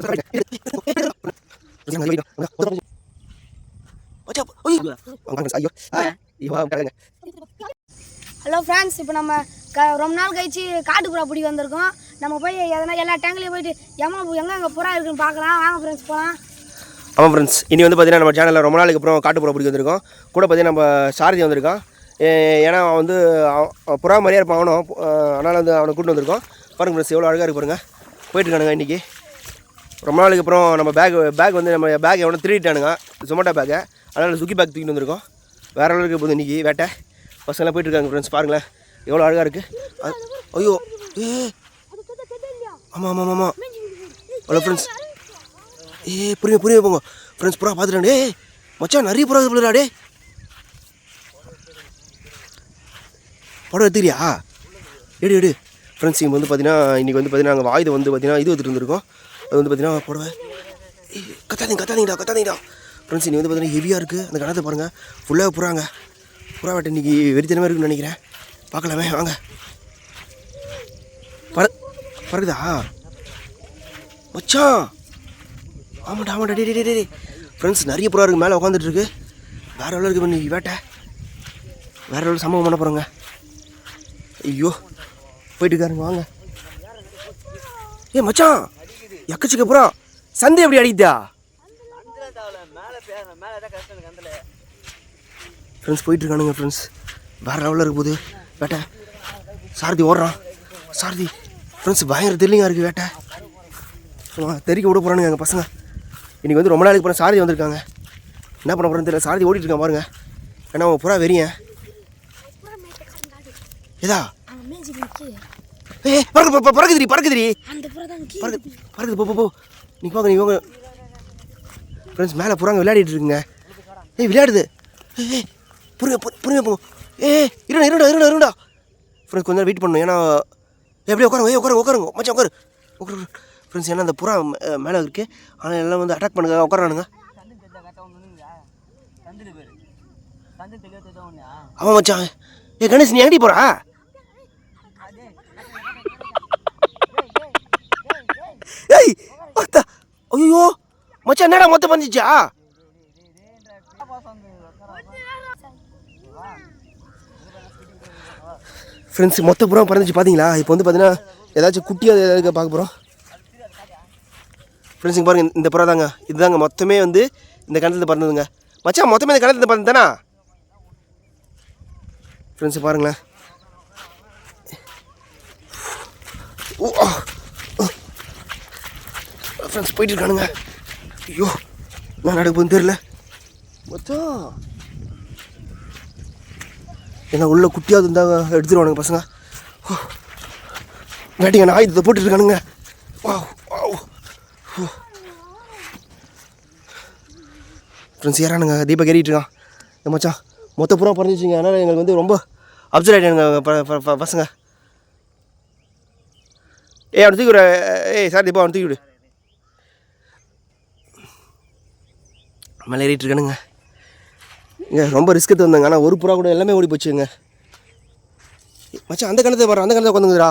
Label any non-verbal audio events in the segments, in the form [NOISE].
Hello friends இப்போ நம்ம க ரொம்ப நாள் கழிச்சு காட்டுப்புறா பிடிக்க வந்திருக்கோம். நம்ம போய் எதனா எல்லா டேங்க்லேயும் போயிட்டு எம்மா எங்கே எங்கே புறா இருக்குன்னு பார்க்கலாம். வாங்க ஃப்ரெண்ட்ஸ் போகலாம் ஆமாம் ஃப்ரெண்ட்ஸ் இனி வந்து பார்த்தீங்கன்னா நம்ம சேனலில் ரொம்ப நாளுக்கு அப்புறம் காட்டுப்புறா பிடிக்க வந்திருக்கோம். கூட பார்த்தீங்கன்னா நம்ம சாரதி வந்திருக்கான். ஏன்னா அவன் வந்து அவன் அவன் புறா மாதிரியே இருப்பான். அவனும் அதனால் வந்து அவனை கூட்டு வந்திருக்கோம். பாருங்க ஃப்ரெண்ட்ஸ் எவ்வளோ அழகாக இருக்கு பாருங்க. போயிட்டுருக்கானுங்க இன்றைக்கி ரொம்ப நாளுக்கு அப்புறம் நம்ம பேக் பேக் வந்து நம்ம பேக் எவனோ திருடிட்டானுங்க. ஜொமேட்டோ பேக்கை அதனால் சுக்கி பேக் தூக்கிட்டு வந்திருக்கோம். வேறு அளவுக்கு இருக்குது போகுது இன்றைக்கி வேட்டை. பசங்களாம் போயிட்டுருக்காங்க ஃப்ரெண்ட்ஸ் பாருங்களேன். எவ்வளோ அழகாக இருக்குது ஐயோ ஏ ஆமாம் ஆமாம் ஆமாம் ஹலோ ஃப்ரெண்ட்ஸ் ஏ புரியுங்க புரியுங்க போங்க. ஃப்ரெண்ட்ஸ் புறா பார்த்துட்டாண்டே மச்சான் நிறைய புறா இருக்குடா டே படம் எடுத்துக்கிறியா? எடு எடு. ஃப்ரெண்ட்ஸ் இங்கே வந்து பார்த்தீங்கன்னா இன்றைக்கி வந்து பார்த்தீங்கன்னா நாங்கள் வாயுதை வந்து பார்த்தீங்கன்னா இது எடுத்துகிட்டு வந்திருக்கோம். அது வந்து பார்த்தீங்கன்னா புடவை கத்தாதீங்க கத்தாதீங்கடா கத்தாதீங்கடா. ஃப்ரெண்ட்ஸ் இன்னைக்கு வந்து பார்த்தீங்கன்னா ஹெவியாக இருக்குது அந்த கணத்தை பாருங்கள் ஃபுல்லாக புறாங்க. புறா வேட்டை இன்றைக்கி வெறித்தனமாக இருக்குன்னு நினைக்கிறேன். பார்க்கலாமே வாங்க. பற பறக்குதா? மச்சான்! ஆமாண்டா ஆமாண்டா டே டே டே டே ஃப்ரெண்ட்ஸ் நிறைய புறா இருக்குது மேலே உட்காந்துட்டு இருக்கு வேற எவ்வளோ இருக்குது பண்ணி வேட்டை. வேற எவ்வளோ சம்பவம் பண்ண போகிறோங்க ஐயோ. போயிட்டு இருக்காருங்க வாங்க. ஏ மச்சான்! எக்கச்சக்க புறா. சந்தை எப்படி அடிக்குதா? ஃப்ரெண்ட்ஸ் போயிட்டுருக்கானுங்க ஃப்ரெண்ட்ஸ் வேறு லெவலில் இருக்க போது வேட்டை. சாரதி ஓடுறான். சாரதி ஃப்ரெண்ட்ஸ் பயங்கர தெரியலிங்க இருக்குது வேட்டை. தெரிக்க விட போகிறானுங்க எங்கள் பசங்க. இன்றைக்கி வந்து ரொம்ப நாளைக்கு அப்புறம் சாரதி வந்திருக்காங்க. என்ன பண்ண போகிறேன்னு தெரியல. சாரதி ஓடிட்டு இருக்கான் பாருங்க. ஏன்னா அவன் புறா வெறியன். ஏதா? ஏ பறக்கு ப- பறக்குதுடி பறக்குதுடி. அந்த புறா தான் கீழே பறக்கு பறக்குது போ போ போ. நீ போங்க நீ போங்க. ஃப்ரெண்ட்ஸ் மேலே புறாங்க விளையாடிட்டு இருக்குங்க. ஏய் விளையாடுது. ஏய் புரியுங்க புரியுங்க போ ஏய் இருடா இருடா இருடா இருடா. ஃப்ரெண்ட்ஸ் கொஞ்ச நேரம் வெயிட் பண்ணணும் ஏன்னா எப்படியே உட்காருங்க ஏய் உட்காருங்க உட்காருங்க. மச்சான் உட்காரு. உட்காரு ஃப்ரெண்ட்ஸ் ஏன்னா அந்த புறா மே- மேலே இருக்கு. ஆனால் எல்லாம் வந்து அட்டாக் பண்ணுங்க உட்காரானுங்க ஆமாம் மச்சான். ஏ கணேஷ் நீ எங்கடி போறா ஏய் அத்தா ஐயோ மச்சான் என்னடா மொத்தம் பண்ணிச்சா ஃப்ரெண்ட்ஸ் மொத்த புறம் பறந்துச்சு பார்த்தீங்களா இப்போ வந்து பார்த்தீங்கன்னா ஏதாச்சும் குட்டியாக ஏதாவது பார்க்க போகிறோம் ஃப்ரெண்ட்ஸுங்க பாருங்கள் இந்த புறா தாங்க. இதுதாங்க மொத்தமே வந்து இந்த கிணத்துல பறந்ததுங்க. மச்சான் மொத்தமே இந்த கிணத்துல பறந்துதானா ஃப்ரெண்ட்ஸ் பாருங்களேன் ஓ ஃப்ரெண்ட்ஸ் போயிட்டு இருக்கானுங்க ஐயோ நான் நடக்க போகுதுன்னு தெரில மச்சான். ஏன்னா உள்ள குட்டியாவது இருந்தால் எடுத்துருவானுங்க பசங்க. ஓ. வேட்டைங்க நான் ஆயுதத்தை போட்டுட்டு இருக்கானுங்க வாவ். ஃப்ரெண்ட்ஸ் ஏறானுங்க தீபக் ஏறிட்டு இருக்கான் ஏ மச்சான் மொத்த பூரா பறந்துச்சுங்க அதனால் எங்களுக்கு வந்து ரொம்ப அப்சர்ட் ஆகிட்டானுங்க ப- ப- பசங்க. ஏ அவனை தூக்கி விடு. ஏய் சார் தீபா அவனை தூக்கி விடு. மேலே ஏறிட்டு இருக்கானுங்க. இங்கே ரொம்ப ரிஸ்க் எடுத்து வந்தாங்க. ஆனால் ஒரு புறா கூட எல்லாமே ஓடி போச்சுங்க. மச்சான் அந்த கணத்தை பாரு அந்த கணத்தை உட்காந்துங்கடா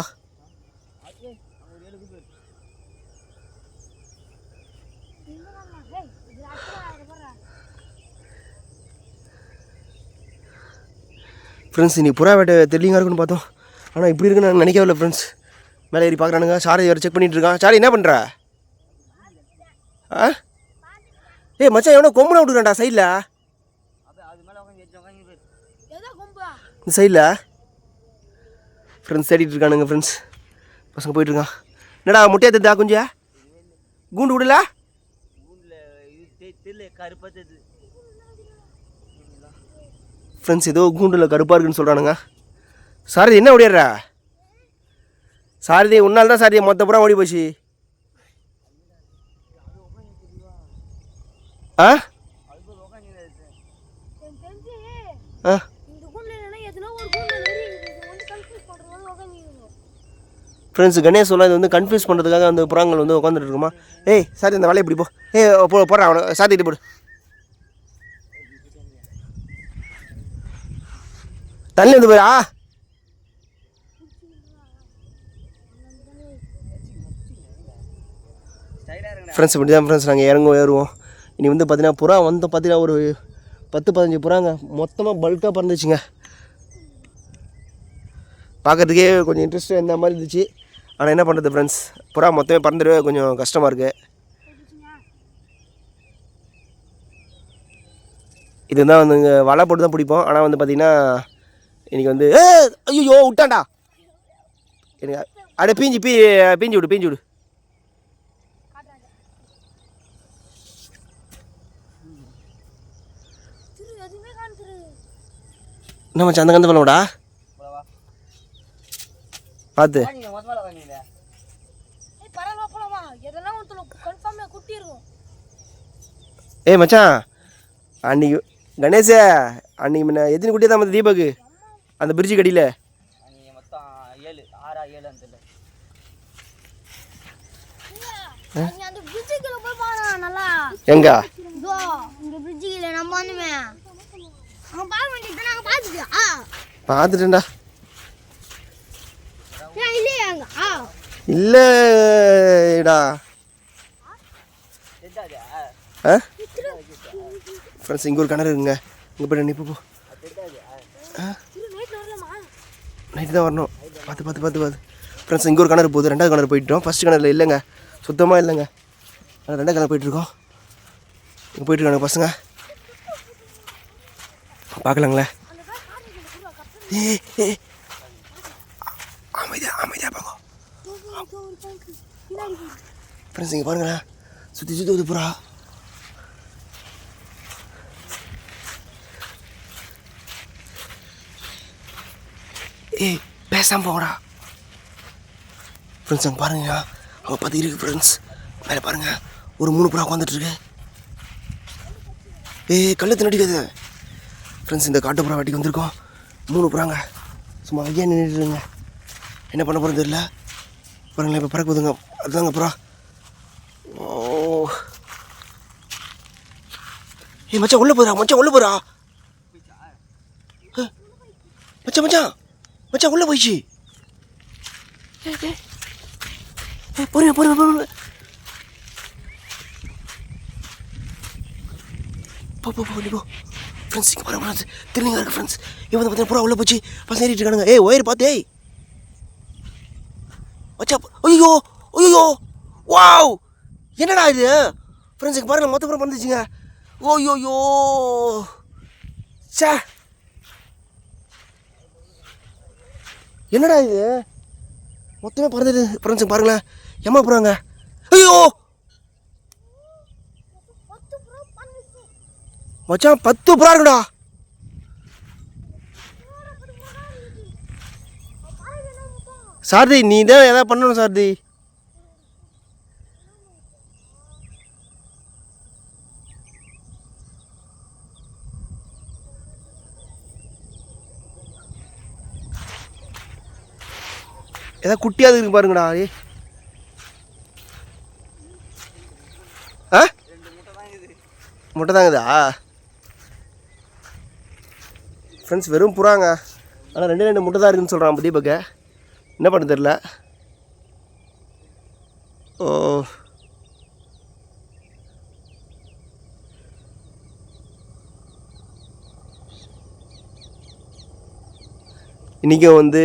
ஃப்ரெண்ட்ஸ் நீ புறா வேட்டை தெரியலிங்க இருக்குன்னு பார்த்தோம். ஆனால் இப்படி இருக்குன்னு நான் நினைக்கவே இல்லை ஃப்ரெண்ட்ஸ் மேலே ஏறி பார்க்குறானுங்க. சாரதி வேறு செக் பண்ணிகிட்டு இருக்கான். சாரி என்ன பண்ணுற ஆ? ஏய் மச்சான் எவனோ கொம்புனா விட்டுறான்டா சைடில் எதோ கொம்பா? இந்த சைடில் ஃப்ரெண்ட்ஸ் தேடிட்டு இருக்கானுங்க ஃப்ரெண்ட்ஸ் பசங்க போயிட்டு இருக்கான். என்னடா முட்டையை தந்தா கொஞ்சம் கூண்டு விடல? ஃப்ரெண்ட்ஸ் ஏதோ கூண்டில் கருப்பாக இருக்குன்னு சொல்கிறானுங்க சாரதி என்ன ஓடிடுற சாரதி உன்னால் தான் சாரதி மொத்த புறா ஓடி போச்சு ஆ எனக்கு தெரிஞ்சு ஆ இந்த கூண்டில் இல்லைன்னா எதுனா ஒரு கூண்டில் நெறி இருக்குது வந்து கன்ஃபியூஸ் பண்ணுறது வந்து உட்காந்துருக்கோம் ஃப்ரெண்ட்ஸ் கணேஷ் சொல்ல இது வந்து கன்ஃபியூஸ் பண்ணுறதுக்காக அந்த புறாங்கள் வந்து உட்காந்துட்டு இருக்குமா? ஏய் சாரி இந்த வேலையை இப்படி போ. ஏ போ போடுறேன் அவனை. சாத்திட்டு போடு. தள்ளி வந்து போயா ஃப்ரெண்ட்ஸ் இப்படி தான் ஃப்ரெண்ட்ஸ் நாங்கள் இறங்குவோம் ஏறுவோம். இனி வந்து பார்த்தீங்கன்னா புறா வந்து பார்த்தீங்கன்னா ஒரு பத்து பதினஞ்சு புறாங்க. மொத்தமாக பல்காக பறந்துச்சுங்க. பார்க்கறதுக்கே கொஞ்சம் இன்ட்ரெஸ்ட்டாக இருந்த மாதிரி இருந்துச்சு. ஆனால் என்ன பண்ணுறது ஃப்ரெண்ட்ஸ் புறா மொத்தமே பறந்துடவே கொஞ்சம் கஷ்டமாக இருக்குது இது தான் வந்து இங்கே வலை போட்டு தான் பிடிப்போம். ஆனால் வந்து பார்த்திங்கன்னா இன்றைக்கி வந்து ஏ ஐயோ விட்டாண்டா எனக்கு அடே பிஞ்சு பீ பீஞ்சு விடு பீஞ்சு விடு திரு எதுவுமே காணுது என்ன மச்சான் அந்த கந்து பண்ணடா பார்த்து ஏய் மச்சான் அன்னைக்கு கணேஷே அன்னைக்கு முன்ன எத்தனை குட்டி தான் தீபக்கு? அந்த பிரிட்ஜு கடியில்? எங்க? பார்த்துட்டேன்டா இல்லைடா ஆ. ஃப்ரெண்ட்ஸ் இங்கே ஒரு கிணறு இருக்குங்க இங்கே போய் நிற்பு நைட்டு தான் வரணும். பார்த்து பார்த்து பார்த்து பார்த்து ஃப்ரெண்ட்ஸ் இங்கே ஒரு கிணறு போகுது. ரெண்டாவது கிணறு போயிட்டோம் ஃபஸ்ட் கிணறுல இல்லைங்க. சுத்தமாக இல்லைங்க. ரெண்டாவது கிணறு போயிட்டுருக்கோம் இங்கே போயிட்டுருக்காங்க பசங்க. பார்க்கலாங்களே. ஏய் அமைதியா அமைதியா போங்க ஃப்ரெண்ட்ஸ் இங்கே பாருங்களேன் சுற்றி சுற்றி வந்து புறா. ஏய் பேசாம போங்கடா. ஃப்ரெண்ட்ஸ் அங்கே பாருங்க. அங்கே பார்த்து இருக்கு ஃப்ரெண்ட்ஸ். மேலே பாருங்க. ஒரு மூணு புறா உட்காந்துட்டு இருக்கு. ஏய் கல்லு தின்னடிக்காது ஃப்ரெண்ட்ஸ் இந்த காட்டு புறா வாட்டிக்கு வந்திருக்கோம். மூணு புறாங்க. சும்மா ஐயா நின்றுட்டுருங்க என்ன பண்ண போகிறது தெரியல. பாருங்களேன் இப்போ பறக்க போதுங்க அதுதாங்க புறா. ஓ. ஏய் மச்சான் உள்ளே போகிறா மச்சான் உள்ளே போகிறா மச்சான் மச்சான். மச்சான் உள்ளே போயிடுச்சு. ஏய், ஏய். ஏய், பொறுங்க பொறுங்க பொறுங்க போ போ போ நீ போ. ஃப்ரெண்ட்ஸ் இங்கே பாருங்க ஃப்ரெண்ட்ஸ் திருநீங்க இருக்குது ஃப்ரெண்ட்ஸ் இவன் வந்து பார்த்தீங்கன்னா பூரா உள்ளே போச்சு. பசங்க ஏறிட்டு இருக்கானுங்க. ஏய் ஒயர் பார்த்து ஏய். வச்சா ஐயோ ஐயோ. வாவ் என்னடா இது? ஃப்ரெண்ட்ஸ் இங்கே பாருங்க மொத்த பூரா வந்துச்சுங்க ஓயோயோ சே என்னடா இது? மொத்தமே பறந்துது ஃப்ரெண்ட்ஸுக்கு பாருங்களேன். எம்மா போகிறாங்க ஐயோ. மச்சான் பத்து புறா இருக்குடா. சாரதி நீ தான் எதாவது பண்ணணும் சாரதி. ஏதாவது குட்டியாவது இருக்கு பாருங்கடா ஆ? முட்டை தாங்குதா ஃப்ரெண்ட்ஸ் வெறும் புறாங்க. ஆனால் ரெண்டு ரெண்டு முட்டை தான் இருக்குன்னு சொல்கிறான் தீபக்க என்ன பண்ண தெரில ஓ. இன்றைக்கும் வந்து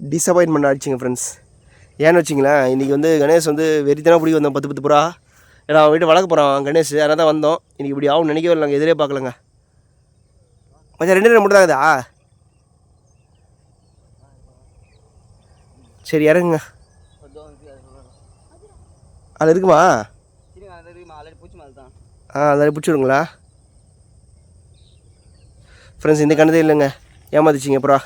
டிசப்பாயின்மெண்ட் ஆயிடுச்சுங்க ஃப்ரெண்ட்ஸ் ஏன்னு வச்சிங்களேன் இன்றைக்கி வந்து கணேஷ் வந்து வெறித்தனா பிடிக்க வந்தோம் பத்து பத்து புறா. ஏன்னா அவன் வீட்டு வளர்க்க போகிறான் கணேஷ். யாராவது தான் வந்தோம். இன்றைக்கி இப்படி ஆகும் நினைக்கவே இல்லைங்க எதிரே பார்க்கலங்க. கொஞ்சம் ரெண்டு நேரம் மட்டும் தாங்கதா சரி இறங்குங்க. அது இருக்குமா? ஆ பூச்சி பிடிச்சி விடுங்களா? ஆ பிடிச்சிடுங்களா ஃப்ரெண்ட்ஸ் இந்த கணதே இல்லைங்க. ஏமாத்திச்சிங்க அப்புறம்.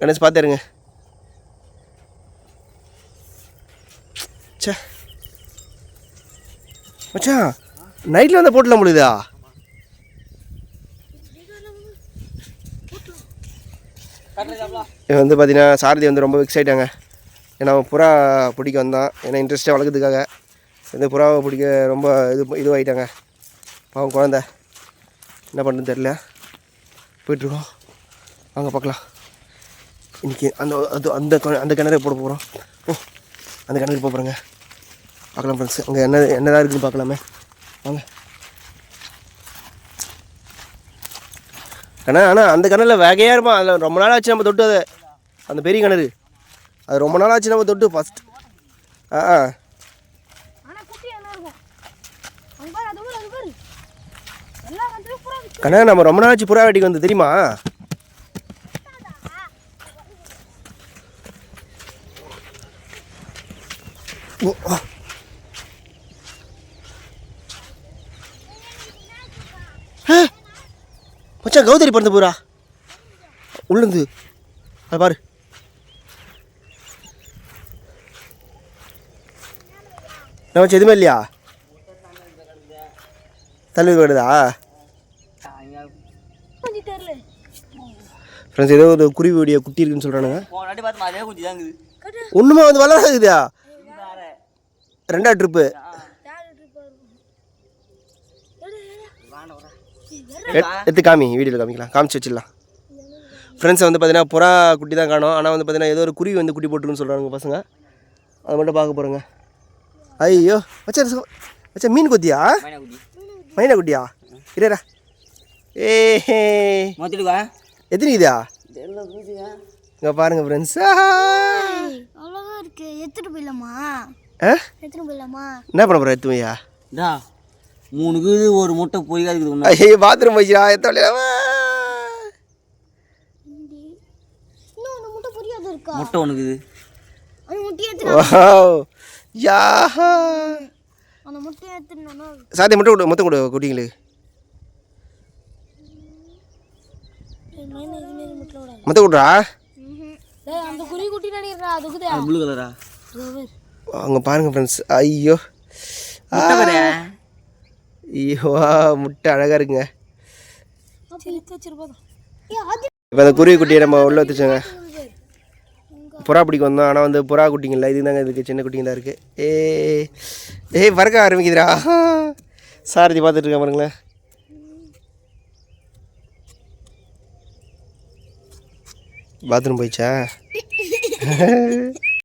கணேஷ் பார்த்துருங்க சே மச்சான் நைட்டில் வந்து போட்டுலாம் முடியுதா இது வந்து பார்த்தீங்கன்னா சாரதி வந்து ரொம்ப விக்ஸ் ஆகிட்டாங்க ஏன்னா அவன் புறா பிடிக்க வந்தான். ஏன்னா இன்ட்ரெஸ்ட்டாக வளர்க்குறதுக்காக. இந்த புறாவை பிடிக்க ரொம்ப இது இதுவாகிட்டாங்க பாவம் குழந்த. என்ன பண்ணுறது தெரில போயிட்டுருக்கோம். வாங்க பார்க்கலாம். இன்றைக்கி அந்த அது அந்த அந்த கிணறு போட போகிறோம் ஓ அந்த கிணறுக்கு போக போகிறேங்க பார்க்கலாம் ஃப்ரெண்ட்ஸ் அங்கே என்ன என்னதான் இருக்குதுன்னு பார்க்கலாமே. வாங்க. அண்ணா அண்ணா அந்த கிணறுல வேகையாக இருப்பான். அதில் ரொம்ப நாள் ஆச்சு நம்ம தொட்டு அதை. அந்த பெரிய கிணறு அது ரொம்ப நாள் ஆச்சு நம்ம தொட்டு ஃபஸ்ட் ஆ ஆ. கண்ணா நம்ம ரொம்ப நாள் ஆச்சு புறா வெட்டிக்கு வந்து. தெரியுமா? ஓ, ஆ. ஆ. மச்சான் கௌதரி பிறந்த பூரா உள்ளுந்து. அது பாரு. மச்சான் எதுவுமே இல்லையா? தள்ளி வருதா கொஞ்சம் தெரியல ஃப்ரெண்ட்ஸ் ஏதோ ஒரு குருவி வீடியோ குட்டி இருக்குன்னு சொல்கிறானுங்க ஒன்றுமே வந்து வளராதுதா ரெண்டா ட்ரிப்பா இருக்கும் எடு, எடு. எடுத்து காமி வீடியோவில் காமிக்கலாம். காமிச்சு வச்சிடலாம். ஃப்ரெண்ட்ஸ் வந்து பார்த்தீங்கன்னா புறா குட்டி தான் காணும். ஆனால் வந்து பார்த்தீங்கன்னா ஏதோ ஒரு குருவி வந்து குட்டி போட்டுருன்னு சொல்கிறாங்க பசங்க. அதை மட்டும் பார்க்க போகிறோங்க ஐயோ வச்சா வச்சா மீன் கொத்தியா? மைனா குட்டி. மைனா குட்டியா? இரா ஏ எத்தனை இதா இங்கே பாருங்க ஃப்ரெண்ட்ஸ் இருக்கு. எடுத்துட்டு போயிடலாமா? ஆ? எடுத்துட்டு போயிடலாமா? என்ன பண்ண போகிற இதா மூணு கீழு ஒரு முட்டை இருக்குது ஒன்று ஐயோ பாத்ரூம் போயிச்சா ஒன்று முட்டை புரியாது இருக்கா? முட்டை ஒன்று இருக்குது. அந்த முட்டையை எடுத்து வாவ் யாஹா. சாத்தி மட்டும் கொடு மொத்தம் கொடு முட்டை விடாது மொத்தம் கொடுறா டேய் அந்த குருவி குட்டி நடிக்கிறா அதுக்குதே ப்ளூ கலரா அங்கே பாருங்க ஃப்ரெண்ட்ஸ் ஐயோ. ஐயோ முட்டை அழகாக இருக்குங்க. இப்போ அந்த குருவி குட்டியை நம்ம உள்ளே வச்சுச்சோங்க புறா பிடிக்க வந்தோம். ஆனால் வந்து புறா குட்டிங்க இல்லை இது தாங்க இதுக்கு சின்ன குட்டிங்க தான் இருக்குது ஏ ஏய் பறக்க ஆரம்பிக்குதுடா. சாரதி பார்த்துட்டு இருக்கேன் பாருங்களேன். பாத்ரூம் போயிடுச்சா? [LAUGHS]